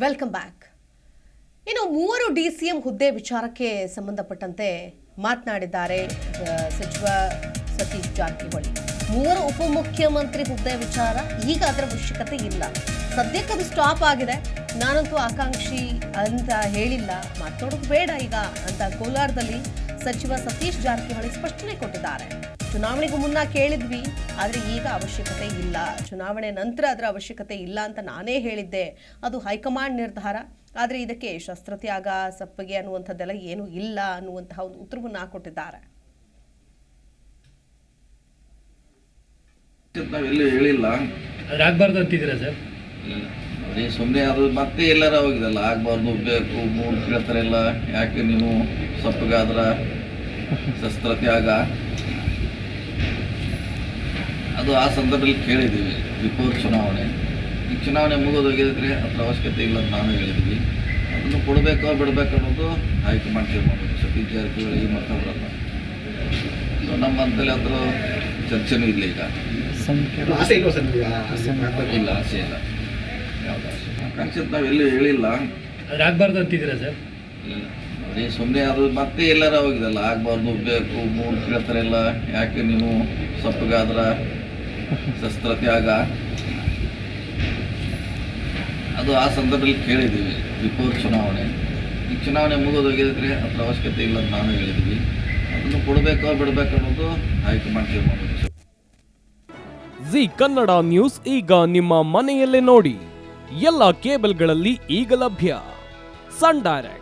Welcome back ಇನ್ನು ಮೂವರು D C M ಹುದ್ದೆ ವಿಚಾರಕ್ಕೆ ಸಂಬಂಧಪಟ್ಟಂತೆ ಮಾತನಾಡಿದ್ದಾರೆ ಸಚಿವ ಸತೀಶ್ ಜಾರಕಿಹೊಳಿ. ಮೂವರು ಉಪಮುಖ್ಯಮಂತ್ರಿ ಹುದ್ದೆ ವಿಚಾರ, ಈಗ ಅದರ ಅವಶ್ಯಕತೆ ಇಲ್ಲ. ಸದ್ಯಕ್ಕೆ ಅದು ಸ್ಟಾಪ್ ಆಗಿದೆ. ನಾನಂತೂ ಆಕಾಂಕ್ಷಿ ಅಂತ ಹೇಳಿಲ್ಲ. ಮಾತನಾಡೋದು ಬೇಡ ಈಗ ಅಂತ ಕೋಲಾರದಲ್ಲಿ ಸಚಿವ ಸತೀಶ್ ಜಾರಕಿಹೊಳಿ ಸ್ಪಷ್ಟನೆ ಕೊಟ್ಟಿದ್ದಾರೆ. ಚುನಾವಣೆಗೂ ಮುನ್ನ ಕೇಳಿದ್ವಿ ಆದರೆ ಈಗ ಅವಶ್ಯಕತೆ ಇಲ್ಲ. ಚುನಾವಣೆ ನಂತರ ಅದರ ಅವಶ್ಯಕತೆ ಇಲ್ಲ ಅಂತ ನಾನೇ ಹೇಳಿದ್ದೆ. ಅದು ಹೈಕಮಾಂಡ್ ನಿರ್ಧಾರ. ಆದರೆ ಇದಕ್ಕೆ ಶಸ್ತ್ರತ್ಯಾಗ ಸಪ್ಪಗೆ ಅನ್ನುವಂಥದ್ದೆಲ್ಲ ಏನೂ ಇಲ್ಲ ಅನ್ನುವಂತಹ ಒಂದು ಉತ್ತರವನ್ನು ಕೊಟ್ಟಿದ್ದಾರೆ. ನಾವೆಲ್ಲೂ ಹೇಳಿಲ್ಲ. ಅಂತಿದ್ದೀರಾ ಸರ್? ಅದೇ ಸುಮ್ಮನೆ ಅದು ಮತ್ತೆ ಎಲ್ಲರೂ ಹೋಗಿದಲ್ಲ. ಆಗ್ಬಾರ್ದು ಬೇಕು ಮೂರು ಕೇಳ್ತಾರೆಲ್ಲ ಯಾಕೆ ನೀವು ಸಪ್ಪಗಾದ್ರ? ಶಸ್ತ್ರತ್ಯಾಗ. ಅದು ಆ ಸಂದರ್ಭದಲ್ಲಿ ಕೇಳಿದ್ದೀವಿ ಬಿಫೋರ್ ಚುನಾವಣೆ. ಈ ಚುನಾವಣೆ ಮುಗಿದೋಗಿದ್ರೆ ಅದ್ರ ಅವಶ್ಯಕತೆ ಇಲ್ಲ ಅಂತ ನಾವು ಹೇಳಿದ್ವಿ ಅದನ್ನು ಕೊಡಬೇಕೋ ಬಿಡಬೇಕು ಅನ್ನೋದು ಹೈಕಮಾಂಡ್ ತೀರ್ಮಾನ ಸತೀಶ್ ಜಾರಕಿಹೊಳಿ ಮತ್ತೊಬ್ಬರಲ್ಲ ಸೊ ನಮ್ಮ ಹಂತದಲ್ಲಿ ಅದರ ಚರ್ಚೆನೂ ಇಲ್ಲ ಈಗ? ಇಲ್ಲ ಆಸೆ ಇಲ್ಲ. ಯಾವ್ದು ಆಸೆ? ಆಕಾಂಕ್ಷೆ ಅಂತ ನಾವೆಲ್ಲೂ ಹೇಳಿಲ್ಲ. ಅದಾಗಬಾರ್ದು ಅಂತಿದ್ದೀರಾ ಸರ್. ಅದೇ ಸುಮ್ಮನೆ ಅದು ಮತ್ತೆ ಎಲ್ಲಾರ ಹೋಗಿದಲ್ಲ ಆಗ್ಬಾರ್ದು, ಬೇಕು, ಮೂರು ಕೇಳ್ತಾರೆಲ್ಲ ಯಾಕೆ ನೀವು ಸಪ್ಪಗಾದ್ರ ಶಸ್ತ್ರತ್ಯಾಗ ಅದು ಆ ಸಂದರ್ಭದಲ್ಲಿ ಕೇಳಿದ್ದೀವಿ, ಬಿಫೋರ್ ಚುನಾವಣೆ. ಈ ಚುನಾವಣೆ ಮುಗಿದೋಗಿದ್ರೆ ಅದ್ರ ಅವಶ್ಯಕತೆ ಇಲ್ಲ ಅಂತ ನಾನು ಹೇಳಿದ್ವಿ ಅದನ್ನು ಕೊಡಬೇಕೋ ಬಿಡಬೇಕು ಅನ್ನೋದು ಹೈಕಮಾಂಡ್ ತೀರ್ಮಾನ ಜಿ ಕನ್ನಡ ನ್ಯೂಸ್ ಈಗ ನಿಮ್ಮ ಮನೆಯಲ್ಲೇ ನೋಡಿ. ಎಲ್ಲ ಕೇಬಲ್ಗಳಲ್ಲಿ ಈಗ ಲಭ್ಯ. Sun Direct.